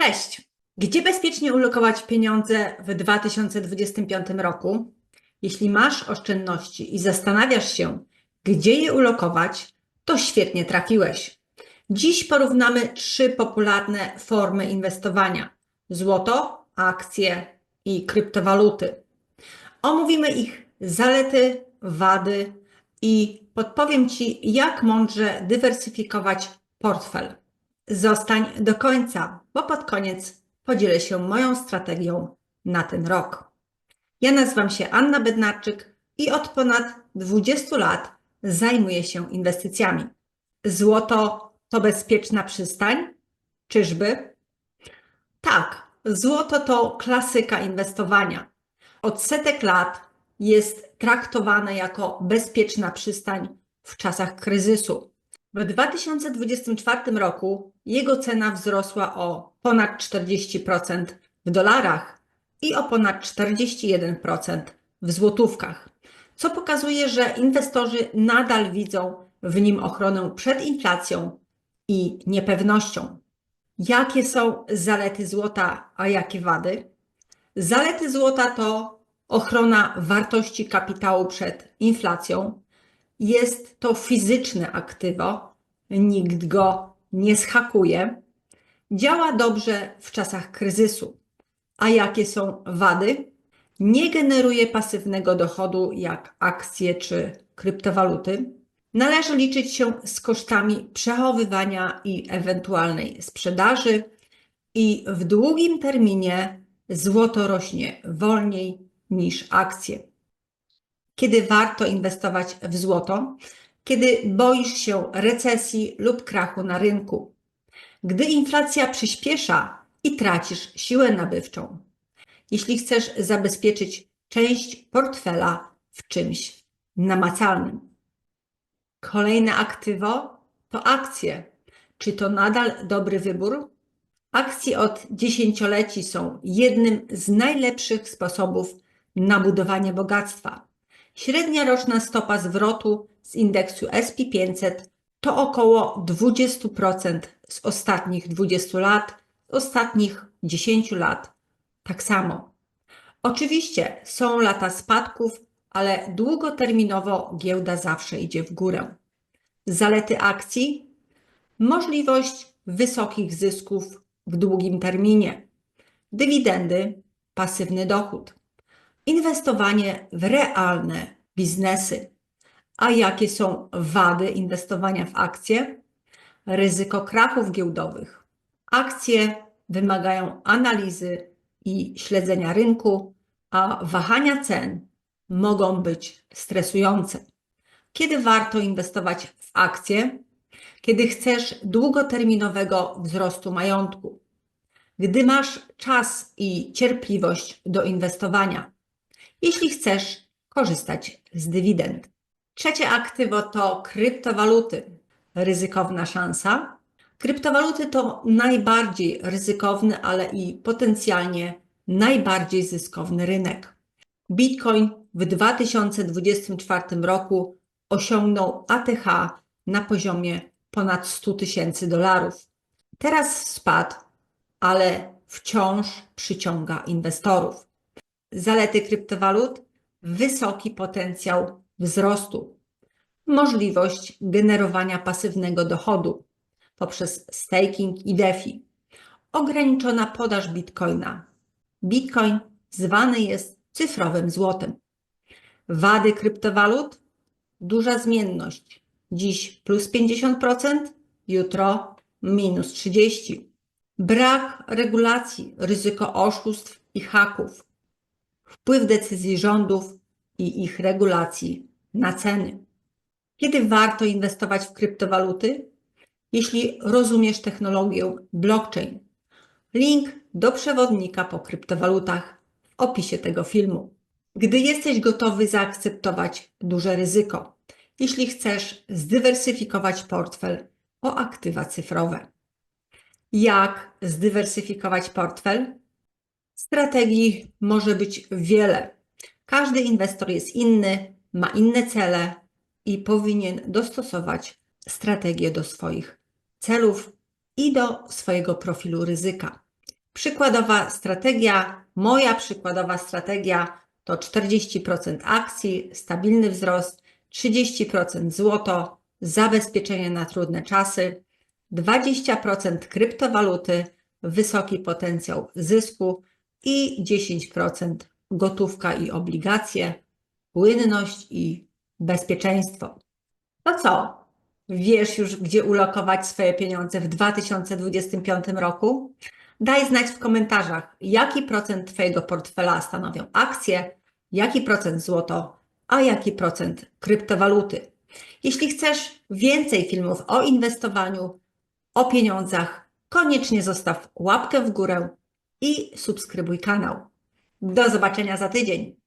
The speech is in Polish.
Cześć! Gdzie bezpiecznie ulokować pieniądze w 2025 roku? Jeśli masz oszczędności i zastanawiasz się, gdzie je ulokować, to świetnie trafiłeś. Dziś porównamy trzy popularne formy inwestowania: złoto, akcje i kryptowaluty. Omówimy ich zalety, wady i podpowiem Ci, jak mądrze dywersyfikować portfel. Zostań do końca, bo pod koniec podzielę się moją strategią na ten rok. Ja nazywam się Anna Bednarczyk i od ponad 20 lat zajmuję się inwestycjami. Złoto to bezpieczna przystań? Czyżby? Tak, złoto to klasyka inwestowania. Od setek lat jest traktowane jako bezpieczna przystań w czasach kryzysu. W 2024 roku jego cena wzrosła o ponad 40% w dolarach i o ponad 41% w złotówkach, co pokazuje, że inwestorzy nadal widzą w nim ochronę przed inflacją i niepewnością. Jakie są zalety złota, a jakie wady? Zalety złota to ochrona wartości kapitału przed inflacją, jest to fizyczne aktywo, nikt go nie schakuje, działa dobrze w czasach kryzysu. A jakie są wady? Nie generuje pasywnego dochodu jak akcje czy kryptowaluty. Należy liczyć się z kosztami przechowywania i ewentualnej sprzedaży, i w długim terminie złoto rośnie wolniej niż akcje kiedy warto inwestować w złoto, kiedy boisz się recesji lub krachu na rynku, gdy inflacja przyspiesza i tracisz siłę nabywczą, jeśli chcesz zabezpieczyć część portfela w czymś namacalnym. Kolejne aktywo to akcje. Czy to nadal dobry wybór? Akcje od dziesięcioleci są jednym z najlepszych sposobów na budowanie bogactwa. Średnia roczna stopa zwrotu z indeksu SP500 to około 20% z ostatnich 20 lat, z ostatnich 10 lat. Tak samo. Oczywiście są lata spadków, ale długoterminowo giełda zawsze idzie w górę. Zalety akcji: możliwość wysokich zysków w długim terminie, dywidendy, pasywny dochód inwestowanie w realne biznesy. A jakie są wady inwestowania w akcje? Ryzyko krachów giełdowych. Akcje wymagają analizy i śledzenia rynku, a wahania cen mogą być stresujące. Kiedy warto inwestować w akcje? Kiedy chcesz długoterminowego wzrostu majątku. Gdy masz czas i cierpliwość do inwestowania jeśli chcesz korzystać z dywidend. Trzecie aktywo to kryptowaluty. Ryzykowna szansa. Kryptowaluty to najbardziej ryzykowny, ale i potencjalnie najbardziej zyskowny rynek. Bitcoin w 2024 roku osiągnął ATH na poziomie ponad 100 tysięcy dolarów. Teraz spadł, ale wciąż przyciąga inwestorów. Zalety kryptowalut: wysoki potencjał wzrostu, możliwość generowania pasywnego dochodu poprzez staking i DeFi, ograniczona podaż bitcoina. Bitcoin zwany jest cyfrowym złotem. Wady kryptowalut: duża zmienność. Dziś plus 50%, jutro minus 30%. Brak regulacji, ryzyko oszustw i haków wpływ decyzji rządów i ich regulacji na ceny. Kiedy warto inwestować w kryptowaluty? Jeśli rozumiesz technologię blockchain. Link do przewodnika po kryptowalutach w opisie tego filmu. Gdy jesteś gotowy zaakceptować duże ryzyko, jeśli chcesz zdywersyfikować portfel o aktywa cyfrowe. Jak zdywersyfikować portfel? Strategii może być wiele. Każdy inwestor jest inny, ma inne cele i powinien dostosować strategię do swoich celów i do swojego profilu ryzyka. Przykładowa strategia, moja przykładowa strategia to 40% akcji, stabilny wzrost, 30% złoto, zabezpieczenie na trudne czasy, 20% kryptowaluty, wysoki potencjał zysku i 10% gotówka i obligacje, płynność i bezpieczeństwo. To co? Wiesz już, gdzie ulokować swoje pieniądze w 2025 roku? Daj znać w komentarzach, jaki procent Twojego portfela stanowią akcje, jaki procent złoto, a jaki procent kryptowaluty. Jeśli chcesz więcej filmów o inwestowaniu, o pieniądzach, koniecznie zostaw łapkę w górę i subskrybuj kanał. Do zobaczenia za tydzień.